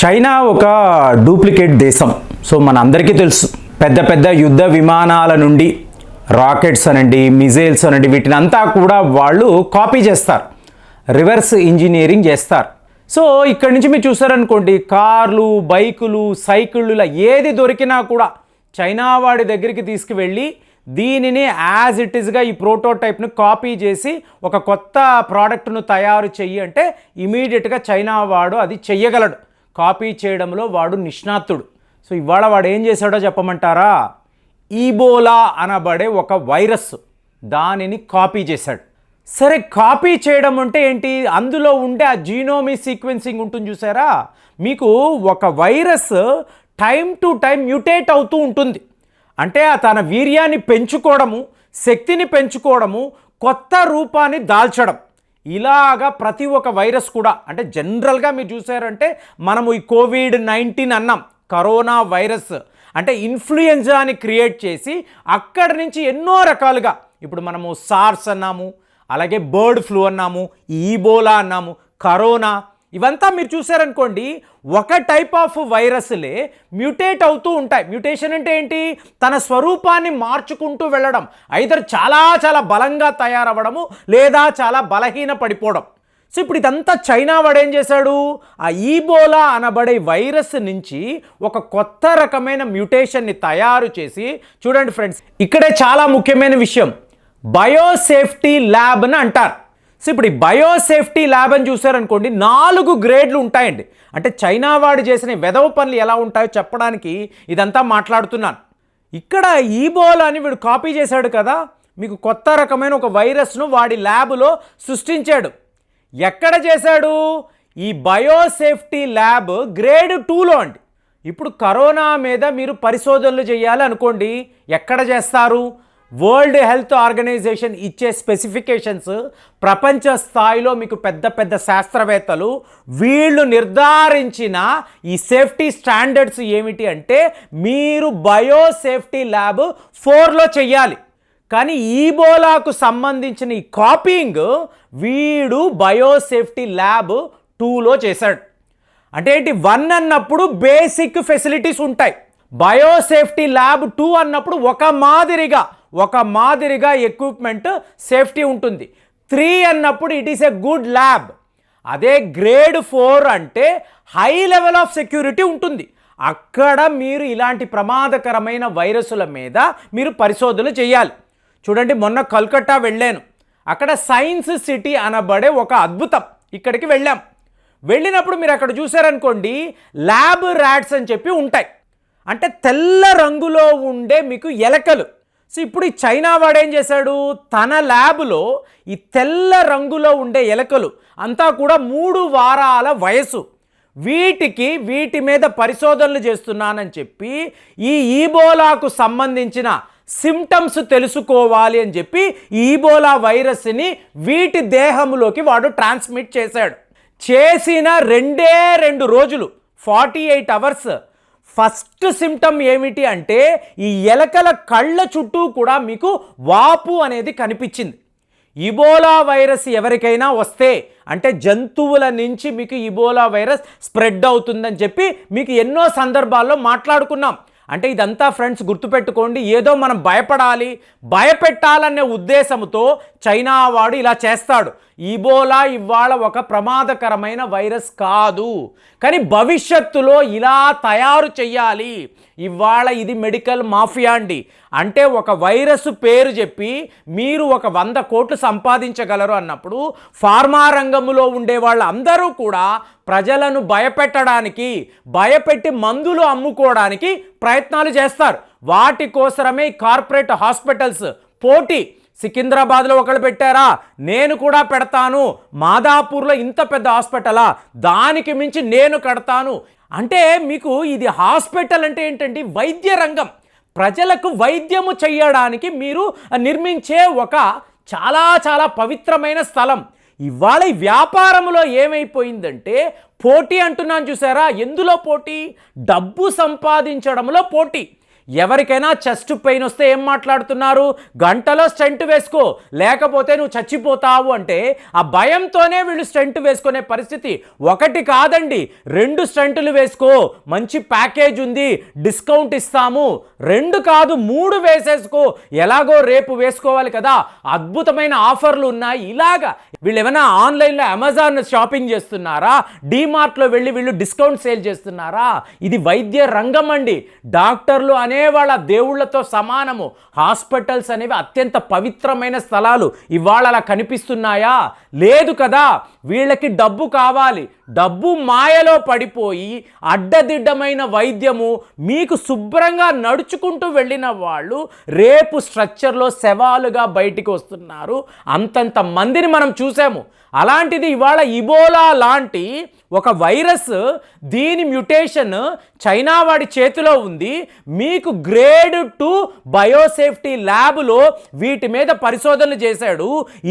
China ఒక duplicate దేశం. So మన అందరికీ తెలుసు. పెద్ద పెద్ద యుద్ధ విమానాల నుండి రాకెట్స్ అనండి మిజైల్స్ అనండి వీటిని అంతా కూడా వాళ్ళు కాపీ చేస్తారు. రివర్స్ ఇంజనీరింగ్ చేస్తారు. సో ఇక్కడి నుంచి మీరు చూసారనుకోండి కార్లు బైకులు సైకిళ్ళు ఇలా ఏది దొరికినా కూడా చైనా వాడి దగ్గరికి తీసుకువెళ్ళి దీనిని యాజ్ ఇట్ ఈస్గా ఈ ప్రోటోటైప్ను కాపీ చేసి ఒక కొత్త ప్రోడక్ట్ను తయారు చెయ్యి అంటే ఇమీడియట్గా చైనా వాడు అది చెయ్యగలడు. కాపీ చేయడంలో వాడు నిష్ణాతుడు. సో ఇవాళ వాడు ఏం చేశాడో చెప్పమంటారా? ఈబోలా అనబడే ఒక వైరస్ దానిని కాపీ చేశాడు. సరే కాపీ చేయడం అంటే ఏంటి? అందులో ఉండే ఆ జీనోమీ సీక్వెన్సింగ్ ఉంటుంది చూసారా? మీకు ఒక virus time to time mutate అవుతూ ఉంటుంది. అంటే ఆ తన వీర్యాన్ని పెంచుకోవడము శక్తిని పెంచుకోవడము కొత్త రూపాన్ని దాల్చడం. ఇలాగా ప్రతి ఒక్క వైరస్ కూడా అంటే జనరల్గా మీరు చూసారంటే మనము ఈ కోవిడ్ నైన్టీన్ అన్నాం కరోనా వైరస్ అంటే ఇన్ఫ్లుయెంజాని క్రియేట్ చేసి అక్కడి నుంచి ఎన్నో రకాలుగా ఇప్పుడు మనము సార్స్ అన్నాము అలాగే బర్డ్ ఫ్లూ అన్నాము ఈబోలా అన్నాము కరోనా ఇవంతా మీరు చూసారనుకోండి ఒక టైప్ ఆఫ్ వైరస్లే మ్యూటేట్ అవుతూ ఉంటాయి. మ్యూటేషన్ అంటే ఏంటి? తన స్వరూపాన్ని మార్చుకుంటూ వెళ్ళడం. ఐదర్ చాలా చాలా బలంగా తయారవ్వడము లేదా చాలా బలహీన పడిపోవడం. సో ఇప్పుడు ఇదంతా చైనా వాడు ఏం చేశాడు? ఆ ఈబోలా అనబడే వైరస్ నుంచి ఒక కొత్త రకమైన మ్యూటేషన్ని తయారు చేసి చూడండి ఫ్రెండ్స్ ఇక్కడే చాలా ముఖ్యమైన విషయం. బయోసేఫ్టీ ల్యాబ్ అని అంటారు. సో ఇప్పుడు ఈ బయోసేఫ్టీ ల్యాబ్ అని చూసారనుకోండి నాలుగు గ్రేడ్లు ఉంటాయండి. అంటే చైనా వాడు చేసిన వెదవ పనులు ఎలా ఉంటాయో చెప్పడానికి ఇదంతా మాట్లాడుతున్నాను. ఇక్కడ ఈబోల్ అని వీడు కాపీ చేశాడు కదా మీకు కొత్త రకమైన ఒక వైరస్ను వాడి ల్యాబ్లో సృష్టించాడు. ఎక్కడ చేశాడు? ఈ బయోసేఫ్టీ ల్యాబ్ గ్రేడ్ టూలో అండి. ఇప్పుడు కరోనా మీద మీరు పరిశోధనలు చేయాలి అనుకోండి ఎక్కడ చేస్తారు? వరల్డ్ హెల్త్ ఆర్గనైజేషన్ ఇచ్చే స్పెసిఫికేషన్స్ ప్రపంచ స్థాయిలో మీకు పెద్ద పెద్ద శాస్త్రవేత్తలు వీళ్ళు నిర్ధారించిన ఈ సేఫ్టీ స్టాండర్డ్స్ ఏమిటి అంటే మీరు బయోసేఫ్టీ ల్యాబ్ ఫోర్లో చెయ్యాలి. కానీ ఈబోలాకు సంబంధించిన ఈ కాపీయింగ్ వీడు బయోసేఫ్టీ ల్యాబ్ టూలో చేశాడు. అంటే ఏంటి? వన్ అన్నప్పుడు బేసిక్ ఫెసిలిటీస్ ఉంటాయి. బయోసేఫ్టీ ల్యాబ్ టూ అన్నప్పుడు ఒక మాదిరిగా ఒక మాదిరిగా ఎక్విప్మెంట్ సేఫ్టీ ఉంటుంది. త్రీ అన్నప్పుడు it is a good lab అదే గ్రేడ్ ఫోర్ అంటే హై లెవెల్ ఆఫ్ సెక్యూరిటీ ఉంటుంది. అక్కడ మీరు ఇలాంటి ప్రమాదకరమైన వైరస్ల మీద మీరు పరిశోధనలు చేయాలి. చూడండి మొన్న కల్కట్టా వెళ్ళాను. అక్కడ సైన్స్ సిటీ అనబడే ఒక అద్భుతం. ఇక్కడికి వెళ్ళాం. వెళ్ళినప్పుడు మీరు అక్కడ చూసారనుకోండి ల్యాబ్ ర్యాట్స్ అని చెప్పి ఉంటాయి. అంటే తెల్ల రంగులో ఉండే మీకు ఎలకలు. సో ఇప్పుడు ఈ చైనా వాడేం చేశాడు? తన ల్యాబ్లో ఈ తెల్ల రంగులో ఉండే ఎలకలు అంతా కూడా మూడు వారాల వయసు వీటికి వీటి మీద పరిశోధనలు చేస్తున్నానని చెప్పి ఈ ఈబోలాకు సంబంధించిన సిమ్టమ్స్ తెలుసుకోవాలి అని చెప్పి ఈబోలా వైరస్ని వీటి దేహంలోకి వాడు ట్రాన్స్మిట్ చేశాడు. చేసిన రెండే రెండు రోజులు forty eight hours first symptom ఏమిటి అంటే ఈ ఎలకల కళ్ళ చుట్టూ కూడా మీకు వాపు అనేది కనిపించింది. ఇబోలా వైరస్ ఎవరికైనా వస్తే అంటే జంతువుల నుంచి మీకు ఇబోలా వైరస్ స్ప్రెడ్ అవుతుందని చెప్పి మీకు ఎన్నో సందర్భాల్లో మాట్లాడుకున్నాం. అంటే ఇదంతా ఫ్రెండ్స్ గుర్తుపెట్టుకోండి ఏదో మనం భయపడాలి భయపెట్టాలనే ఉద్దేశంతో చైనా వాడు ఇలా చేస్తాడు. ఈబోలా ఇవాళ ఒక ప్రమాదకరమైన వైరస్ కాదు. కానీ భవిష్యత్తులో ఇలా తయారు చేయాలి ఇవాళ ఇది మెడికల్ మాఫియా అండి. అంటే ఒక వైరస్ పేరు చెప్పి మీరు ఒక వంద కోట్లు సంపాదించగలరు అన్నప్పుడు ఫార్మా రంగంలో ఉండే వాళ్ళందరూ కూడా ప్రజలను భయపెట్టడానికి భయపెట్టి మందులు అమ్ముకోవడానికి ప్రయత్నాలు చేస్తారు. వాటి కోసరమే కార్పొరేట్ హాస్పిటల్స్ పోటీ. సికింద్రాబాద్లో ఒకళ్ళు పెట్టారా? నేను కూడా పెడతాను. మాదాపూర్లో ఇంత పెద్ద హాస్పిటలా? దానికి మించి నేను కడతాను. అంటే మీకు ఇది హాస్పిటల్ అంటే ఏంటండి? వైద్య రంగం. ప్రజలకు వైద్యము చేయడానికి మీరు నిర్మించే ఒక చాలా చాలా పవిత్రమైన స్థలం. ఇవాళ ఈ వ్యాపారంలో ఏమైపోయిందంటే పోటీ అంటున్నాను చూసారా? ఎందులో పోటీ? డబ్బు సంపాదించడంలో పోటీ. ఎవరికైనా చెస్ట్ పెయిన్ వస్తే ఏం మాట్లాడుతున్నారు? గంటలో స్టెంట్ వేసుకో. లేకపోతే నువ్వు చచ్చిపోతావు అంటే ఆ భయంతోనే వీళ్ళు స్టెంట్ వేసుకునే పరిస్థితి ఒకటి కాదండి. రెండు స్టంటులు వేసుకో. మంచి ప్యాకేజ్ ఉంది. డిస్కౌంట్ ఇస్తాము. రెండు కాదు మూడు వేసేసుకో. ఎలాగో రేపు వేసుకోవాలి కదా. అద్భుతమైన ఆఫర్లు ఉన్నాయి. ఇలాగా వీళ్ళు ఏమైనా ఆన్లైన్లో అమెజాన్ షాపింగ్ చేస్తున్నారా? డీమార్ట్లో వెళ్ళి వీళ్ళు డిస్కౌంట్ సేల్ చేస్తున్నారా? ఇది వైద్య రంగం అండి. డాక్టర్లు అనే అనేవాళ్ళ దేవుళ్ళతో సమానము. హాస్పిటల్స్ అనేవి అత్యంత పవిత్రమైన స్థలాలు. ఇవాళ అలా కనిపిస్తున్నాయా? లేదు కదా. వీళ్ళకి డబ్బు కావాలి. డబ్బు మాయలో పడిపోయి అడ్డదిడ్డమైన వైద్యము మీకు శుభ్రంగా నడుచుకుంటూ వెళ్ళిన వాళ్ళు రేపు స్ట్రక్చర్లో శవాలుగా బయటికి వస్తున్నారు. అంతంత మందిని మనం చూసాము. అలాంటిది ఇవాళ ఇబోలా లాంటి ఒక వైరస్ దీని మ్యుటేషన్ చైనా వాడి చేతిలో ఉంది. మీకు గ్రేడ్ టూ బయోసేఫ్టీ ల్యాబ్లో వీటి మీద పరిశోధనలు చేశాడు.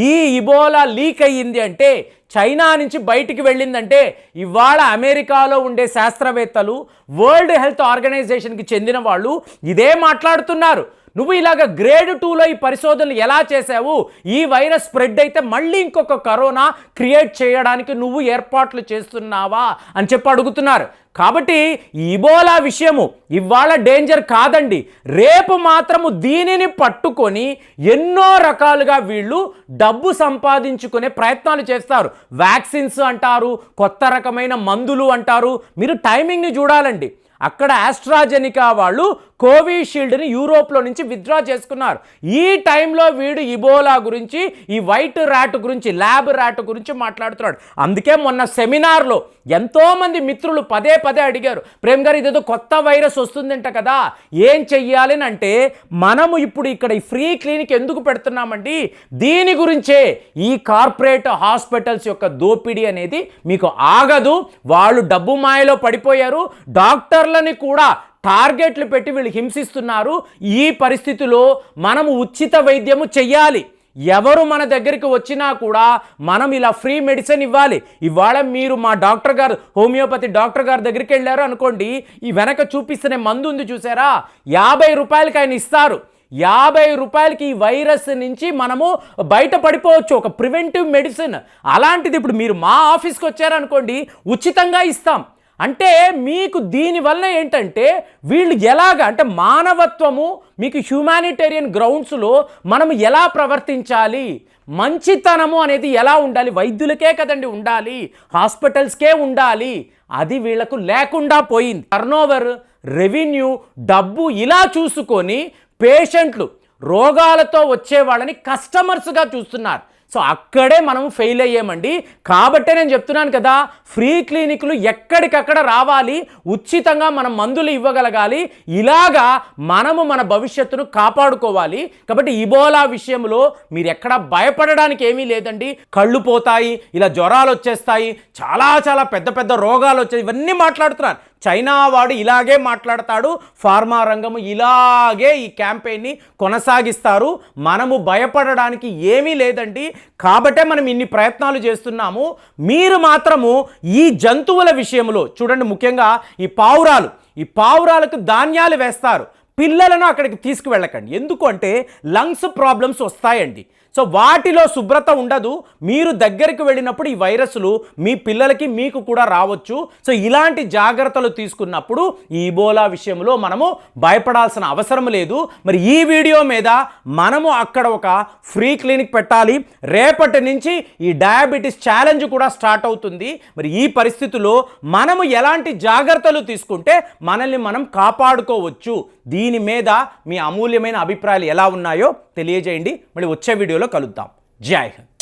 ఈ ఇబోలా లీక్ అయ్యింది అంటే చైనా నుంచి బయటికి వెళ్ళిందంటే ఇవాళ అమెరికాలో ఉండే శాస్త్రవేత్తలు వరల్డ్ హెల్త్ ఆర్గనైజేషన్కి చెందిన వాళ్ళు ఇదే మాట్లాడుతున్నారు. నువ్వు ఇలాగ గ్రేడ్ టూలో ఈ పరిశోధనలు ఎలా చేసావు ఈ వైరస్ స్ప్రెడ్ అయితే మళ్ళీ ఇంకొక కరోనా క్రియేట్ చేయడానికి నువ్వు ఏర్పాట్లు చేస్తున్నావా? అని చెప్పి అడుగుతున్నారు. కాబట్టి ఇబోలా విషయము ఇవాళ డేంజర్ కాదండి. రేపు మాత్రము దీనిని పట్టుకొని ఎన్నో రకాలుగా వీళ్ళు డబ్బు సంపాదించుకునే ప్రయత్నాలు చేస్తారు. వ్యాక్సిన్స్ అంటారు కొత్త రకమైన మందులు అంటారు. మీరు టైమింగ్ని చూడాలండి. అక్కడ ఆస్ట్రాజెనికా వాళ్ళు కోవిషీల్డ్ని యూరోప్లో నుంచి విత్డ్రా చేసుకున్నారు. ఈ టైంలో వీడు ఇబోలా గురించి ఈ వైట్ ర్యాట్ గురించి ల్యాబ్ ర్యాట్ గురించి మాట్లాడుతున్నాడు. అందుకే మొన్న సెమినార్లో ఎంతోమంది మిత్రులు పదే పదే అడిగారు ప్రేమ్ గారు ఇదేదో కొత్త వైరస్ వస్తుందంట కదా ఏం చెయ్యాలి? అంటే మనము ఇప్పుడు ఇక్కడ ఈ ఫ్రీ క్లినిక్ ఎందుకు పెడుతున్నామండి? దీని గురించే ఈ కార్పొరేట్ హాస్పిటల్స్ యొక్క దోపిడీ అనేది మీకు ఆగదు. వాళ్ళు డబ్బు మాయలో పడిపోయారు. డాక్టర్లని కూడా టార్గెట్లు పెట్టి వీళ్ళు హింసిస్తున్నారు. ఈ పరిస్థితిలో మనము ఉచిత వైద్యము చెయ్యాలి. ఎవరు మన దగ్గరికి వచ్చినా కూడా మనం ఇలా ఫ్రీ మెడిసిన్ ఇవ్వాలి. ఇవాళ మీరు మా డాక్టర్ గారు హోమియోపతి డాక్టర్ గారి దగ్గరికి వెళ్ళారు అనుకోండి ఈ వెనక చూపిస్తున్న మందు ఉంది చూసారా? యాభై రూపాయలకి ఆయన ఇస్తారు. యాభై రూపాయలకి ఈ వైరస్ నుంచి మనము బయట పడిపోవచ్చు ఒక ప్రివెంటివ్ మెడిసిన్. అలాంటిది ఇప్పుడు మీరు మా ఆఫీస్కి వచ్చారనుకోండి ఉచితంగా ఇస్తాం. అంటే మీకు దీనివల్ల ఏంటంటే వీళ్ళు ఎలాగ అంటే మానవత్వము మీకు హ్యూమానిటేరియన్ గ్రౌండ్స్లో మనం ఎలా ప్రవర్తించాలి మంచితనము అనేది ఎలా ఉండాలి వైద్యులకే కదండి ఉండాలి హాస్పిటల్స్కే ఉండాలి అది వీళ్ళకు లేకుండా పోయింది. టర్నోవర్ రెవెన్యూ డబ్బు ఇలా చూసుకొని పేషెంట్లు రోగాలతో వచ్చే వాళ్ళని కస్టమర్స్గా చూస్తున్నారు. సో అక్కడే మనం ఫెయిల్ అయ్యామండి. కాబట్టే నేను చెప్తున్నాను కదా ఫ్రీ క్లినిక్లు ఎక్కడికక్కడ రావాలి ఉచితంగా మనం మందులు ఇవ్వగలగాలి ఇలాగా మనము మన భవిష్యత్తును కాపాడుకోవాలి. కాబట్టి ఇబోలా విషయంలో మీరు ఎక్కడ భయపడడానికి ఏమీ లేదండి. కళ్ళు పోతాయి ఇలా జ్వరాలు వచ్చేస్తాయి చాలా చాలా పెద్ద పెద్ద రోగాలు వచ్చాయి ఇవన్నీ మాట్లాడుతున్నారు. చైనా వాడు ఇలాగే మాట్లాడతాడు ఫార్మా రంగము ఇలాగే ఈ క్యాంపెయిన్ని కొనసాగిస్తారు. మనము భయపడడానికి ఏమీ లేదండి. కాబట్టే మనం ఇన్ని ప్రయత్నాలు చేస్తున్నాము. మీరు మాత్రము ఈ జంతువుల విషయంలో చూడండి ముఖ్యంగా ఈ పావురాలు. ఈ పావురాలకు ధాన్యాలు వేస్తారు. పిల్లలను అక్కడికి తీసుకువెళ్ళకండి. ఎందుకు అంటే లంగ్స్ ప్రాబ్లమ్స్ వస్తాయండి. సో వాటిలో శుభ్రత ఉండదు. మీరు దగ్గరికి వెళ్ళినప్పుడు ఈ వైరస్లు మీ పిల్లలకి మీకు కూడా రావచ్చు. సో ఇలాంటి జాగ్రత్తలు తీసుకున్నప్పుడు ఈ ఇబోలా విషయంలో మనము భయపడాల్సిన అవసరం లేదు. మరి ఈ వీడియో మీద మనము అక్కడ ఒక ఫ్రీ క్లినిక్ పెట్టాలి. రేపటి నుంచి ఈ డయాబెటీస్ ఛాలెంజ్ కూడా స్టార్ట్ అవుతుంది. మరి ఈ పరిస్థితిలో మనము ఎలాంటి జాగ్రత్తలు తీసుకుంటే మనల్ని మనం కాపాడుకోవచ్చు. దీని మీద మీ అమూల్యమైన అభిప్రాయాలు ఎలా ఉన్నాయో తెలియజేయండి. మళ్ళీ వచ్చే వీడియోలో కలుద్దాం. జై హింద్.